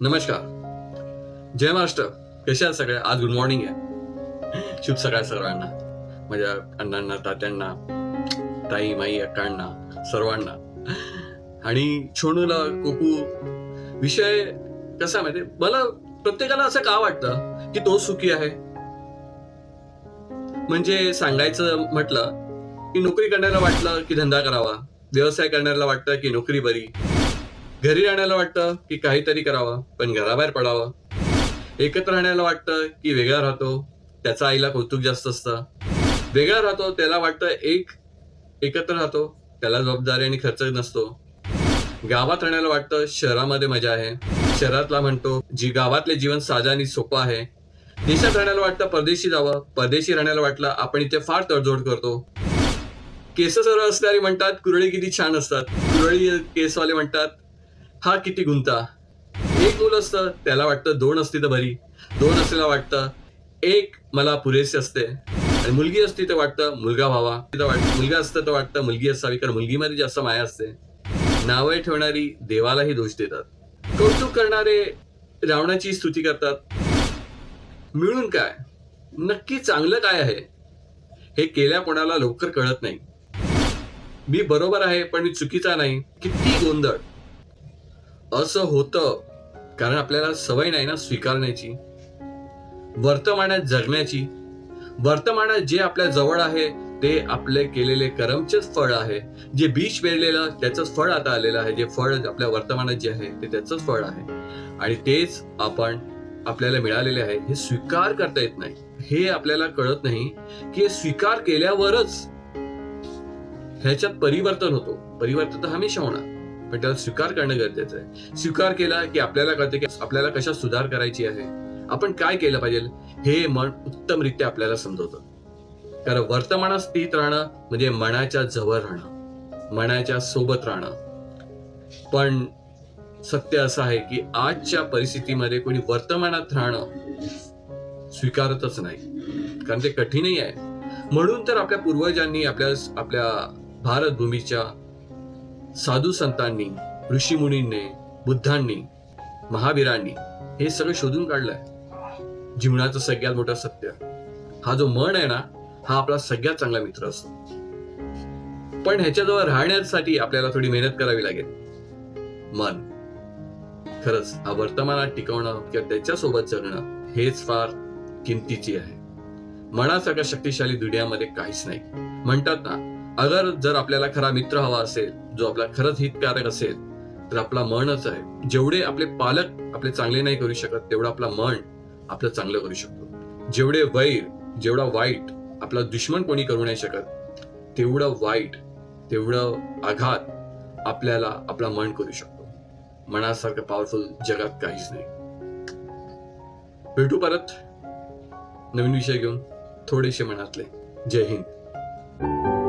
नमस्कार. जय महाराष्ट्र. कसे आहात सगळे? आज गुड मॉर्निंग आहे. शुभ सकाळ सर्वांना. माझ्या अण्णांना तात्यांना ताई माई अक्कांना सर्वांना. आणि छोणूला कोकू विषय कसा माहिती मला प्रत्येकाला असं का वाटतं की तो सुखी आहे? म्हणजे सांगायचं म्हटलं की नोकरी करण्याला वाटलं की धंदा करावा. व्यवसाय करण्याला वाटतं की नोकरी बरी. घरी राहण्याला वाटतं की काहीतरी करावं पण घराबाहेर पडावं? एकत्र राहण्याला वाटतं की वेगळा राहतो त्याचा आईला कौतुक जास्त असतं? वेगळा राहतो त्याला वाटतं एक एकत्र राहतो त्याला जबाबदारी आणि खर्च नसतो. गावात राहण्याला वाटतं शहरामध्ये मजा आहे. शहरातला म्हणतो जी गावातले जीवन साधा आणि सोपं आहे. देशात राहण्याला वाटतं परदेशी जावं परदेशी राहण्याला वाटलं आपण इथे फार तडजोड करतो. केस सरळ असणारी म्हणतात कुरळी किती छान असतात. कुरळी केसवाले म्हणतात हा किती गुंता? एक मूल असतं त्याला वाटतं दोन असती तर बरी. दोन असलेला वाटतं एक मला पुरेसे असते. आणि मुलगी असती तर वाटतं मुलगा व्हावा. तिथं वाटतं मुलगा असतं तर वाटतं मुलगी असावी कारण मुलगीमध्ये जास्त माया असते. नावं ठेवणारी देवालाही दोष देतात. कौतुक करणारे रावणाची स्तुती करतात. मिळून काय? नक्की चांगलं काय आहे? हे केल्या कोणाला लवकर कळत नाही. मी बरोबर आहे पण मी चुकीचा नाही. किती गोंधळ. असं होतं कारण आपल्याला सवय नाही ना स्वीकारण्याची वर्तमानात जगण्याची. वर्तमानात जे आपल्या जवळ आहे ते आपले केलेले कर्मचेच फळ आहे. जे बीज पेरलेलं त्याचंच फळ आता आलेलं आहे. जे फळ आपल्या वर्तमानात जे आहे ते त्याचंच फळ आहे. आणि तेच आपण आपल्याला मिळालेले आहे हे स्वीकार करता येत नाही. हे आपल्याला कळत नाही की हे स्वीकार केल्यावरच ह्याच्यात परिवर्तन होतो. परिवर्तन तर हमेशा होणार. पण त्याला स्वीकार करणं गरजेचं आहे. स्वीकार केला की आपल्याला कळतं की आपल्याला कशा सुधार करायची आहे. आपण काय केलं पाहिजे? हे मन उत्तमरित्या आपल्याला समजवतं. कारण वर्तमानात स्थित राहणं म्हणजे मनाच्या जवळ राहणं. मनाच्या सोबत राहणं. पण सत्य असं आहे की आजच्या परिस्थितीमध्ये कोणी वर्तमानात राहणं स्वीकारतच नाही. कारण ते कठीणही आहे. म्हणून तर आपल्या पूर्वजांनी आपल्या आपल्या भारतभूमीच्या साधू संतांनी ऋषीमुनींनी बुद्धांनी महावीरांनी हे सगळं शोधून काढलंय. जीवनाचं सगळ्यात मोठं सत्य. हा जो मन आहे ना हा आपला सगळ्यात चांगला मित्र असतो. पण ह्याच्याजवळ राहण्यासाठी आपल्याला थोडी मेहनत करावी लागेल. मन. खरंच हा वर्तमानात टिकवणं किंवा त्याच्यासोबत जगणं हेच फार किमतीची आहे. मनासारख्या शक्तिशाली दुनियामध्ये काहीच नाही. म्हणतात ना अगर जर आपल्याला खरा मित्र हवा असेल जो आपला खरंच हितकारक असेल तर आपला मनच आहे. जेवढे आपले पालक आपले चांगले नाही करू शकत तेवढं आपला मन आपलं चांगलं करू शकतो. जेवढे वैर जेवढा वाईट आपला दुश्मन कोणी करू नाही शकत तेवढं वाईट तेवढं आघात आपल्याला आपला मन करू शकतो. मनासारखं पॉवरफुल जगात काहीच नाही. भेटू परत नवीन विषय घेऊन थोडेसे मनातले. जय हिंद.